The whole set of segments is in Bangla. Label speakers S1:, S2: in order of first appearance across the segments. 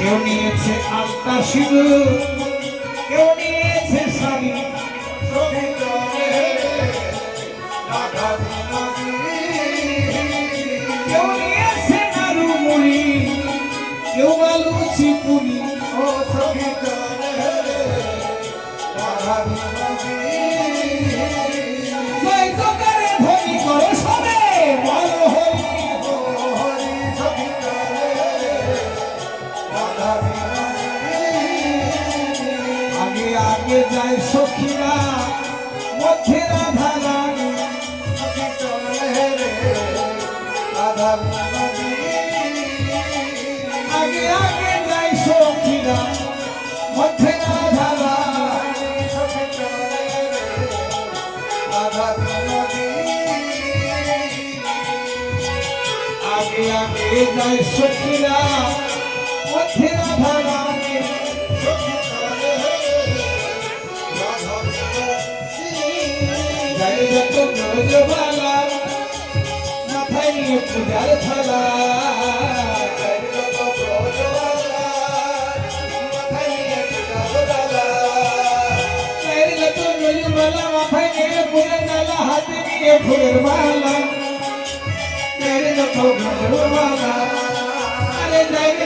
S1: কেউ নিয়েছে আত্মা শিবু কেউ নিয়েছে স্বামী। হৃদয় সখিলা পথে রাধা রানী ব্রজবালা মাথায় নিয়ে পূজার থালা। মাথায় নিয়ে ফুলের মালা হাতে নিয়ে ফুলের মালা।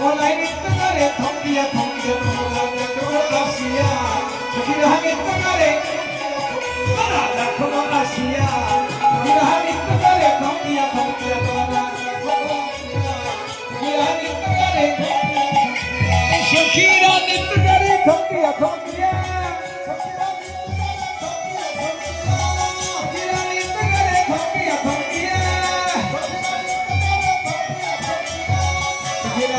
S1: করে থঙ্গিয়া থঙ্গিয়া আসিয়া বিরহামিত করে লক্ষ্মণ আসিয়া বিরহামিত করে থঙ্গিয়া থঙ্গিয়া বিরহামিত করে সখীরা নিত্য করে থঙ্গিয়া থঙ্গিয়া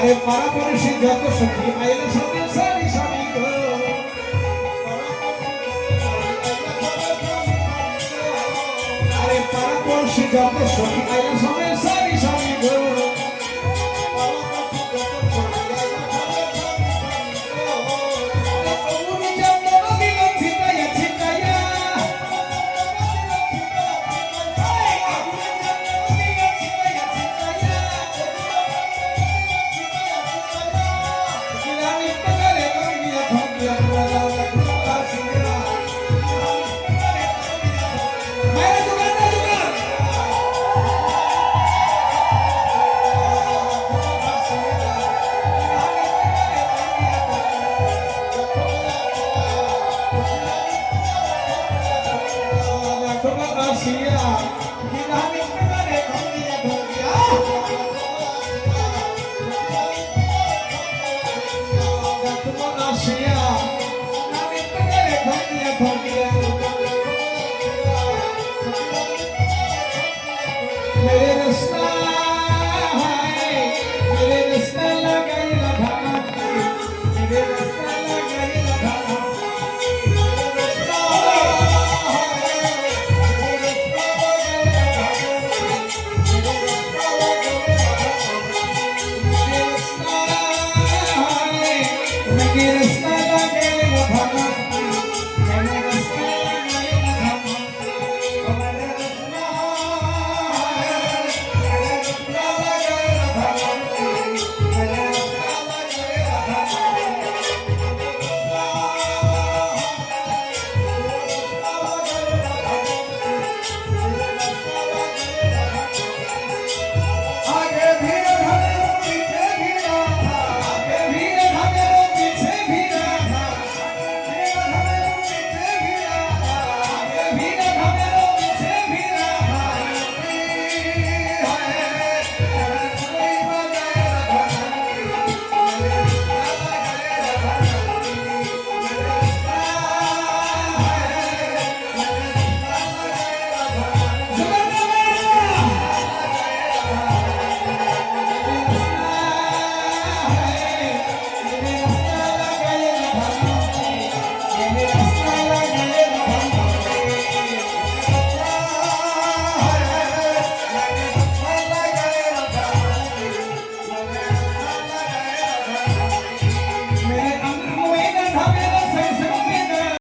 S1: আরে পারাপরিশি যত সখী আইলে সঙ্গে সারি স্বামী আরে পারাপরিশি যত সখী আইলে সঙ্গে Garcia.